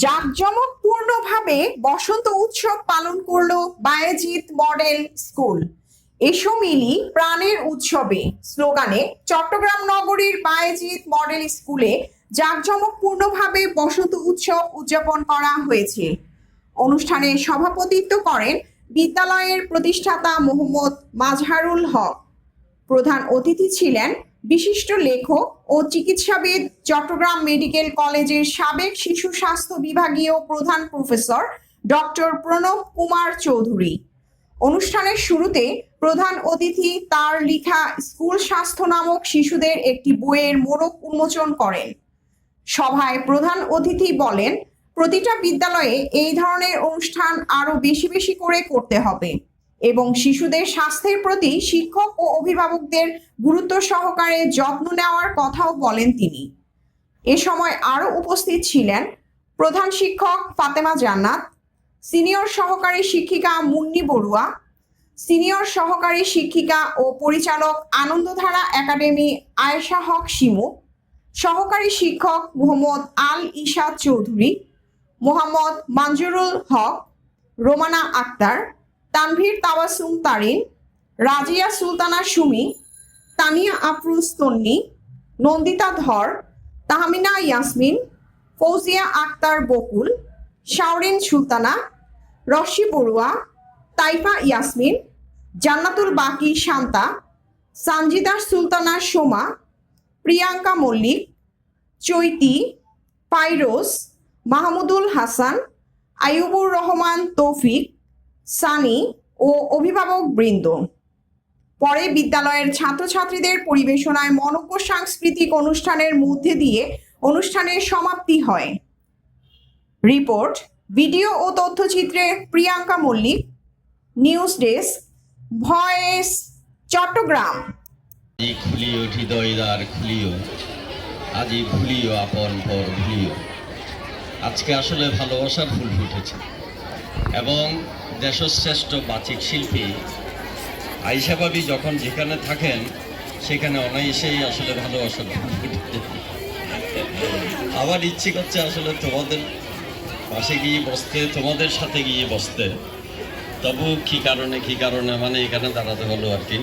জাঁকজমকপূর্ণভাবে বসন্ত উৎসব পালন করল বায়েজিৎ মডেল স্কুল। এসো মিলি প্রাণের উৎসবে স্লোগানে চট্টগ্রাম নগরীর বায়েজিৎ মডেল স্কুলে জাঁকজমকপূর্ণভাবে বসন্ত উৎসব উদযাপন করা হয়েছে। অনুষ্ঠানে সভাপতিত্ব করেন বিদ্যালয়ের প্রতিষ্ঠাতা মোহাম্মদ মাজহারুল হক। প্রধান অতিথি ছিলেন বিশিষ্ট লেখক ও চিকিৎসাবিদ, চট্টগ্রাম মেডিকেল কলেজের সাবেক শিশু স্বাস্থ্য বিভাগীয় প্রধান প্রফেসর ডক্টর প্রণব কুমার চৌধুরী। অনুষ্ঠানের শুরুতে প্রধান অতিথি তার লেখা স্কুল স্বাস্থ্য নামক শিশুদের একটি বইয়ের মোড়ক উন্মোচন করেন। সভায় প্রধান অতিথি বলেন, প্রতিটা বিদ্যালয়ে এই ধরনের অনুষ্ঠান আরও বেশি বেশি করে করতে হবে। এবং শিশুদের স্বাস্থ্যের প্রতি শিক্ষক ও অভিভাবকদের গুরুত্ব সহকারে যত্ন নেওয়ার কথাও বলেন তিনি। এ সময় আরও উপস্থিত ছিলেন প্রধান শিক্ষক ফাতেমা জান্নাত, সিনিয়র সহকারী শিক্ষিকা মুন্নি বড়ুয়া, সিনিয়র সহকারী শিক্ষিকা ও পরিচালক আনন্দধারা একাডেমি আয়েশা হক শিমু, সহকারী শিক্ষক মোহাম্মদ আল ইশাদ চৌধুরী, মোহাম্মদ মানজুরুল হক, রোমানা আক্তার তানভীর তাবাসুম তারিন, রাজিয়া সুলতানা সুমি, তানিয়া আফরুজ তন্নি, নন্দিতা ধর, তাহমিনা ইয়াসমিন, ফৌজিয়া আক্তার বকুল, শাওরিন সুলতানা, রশি বড়ুয়া, তাইফা ইয়াসমিন, জান্নাতুল বাকি শান্তা সানজিদা সুলতানা সোমা, প্রিয়াঙ্কা মল্লিক, চৈতি, ফাইরোজ, মাহমুদুল হাসান, আইয়ুবুর রহমান তৌফিক সানি ও অভিভাবক বৃন্দ। পরে বিদ্যালয়ের ছাত্রছাত্রীদের পরিবেশনায় মনজ্ঞ সাংস্কৃতিক অনুষ্ঠানের মধ্যে দিয়ে অনুষ্ঠানের সমাপ্তি হয়। রিপোর্ট, ভিডিও ও তথ্যচিত্রে Priyanka Mallick, news desk, voice, Chattogram. আজকে আসলে ভালোবাসার ফুল ফুটেছে। এবং দেশশ্রেষ্ঠ বাচিক শিল্পী আইসা ভাবি যখন যেখানে থাকেন, সেখানে অনায়াসেই আসলে ভালোবাসা আমার ইচ্ছে করছে আসলে তোমাদের পাশে গিয়ে বসতে, তোমাদের সাথে গিয়ে বসতে। তবু কি কারণে কি কারণে মানে এখানে দাঁড়াতে হলো আর কি।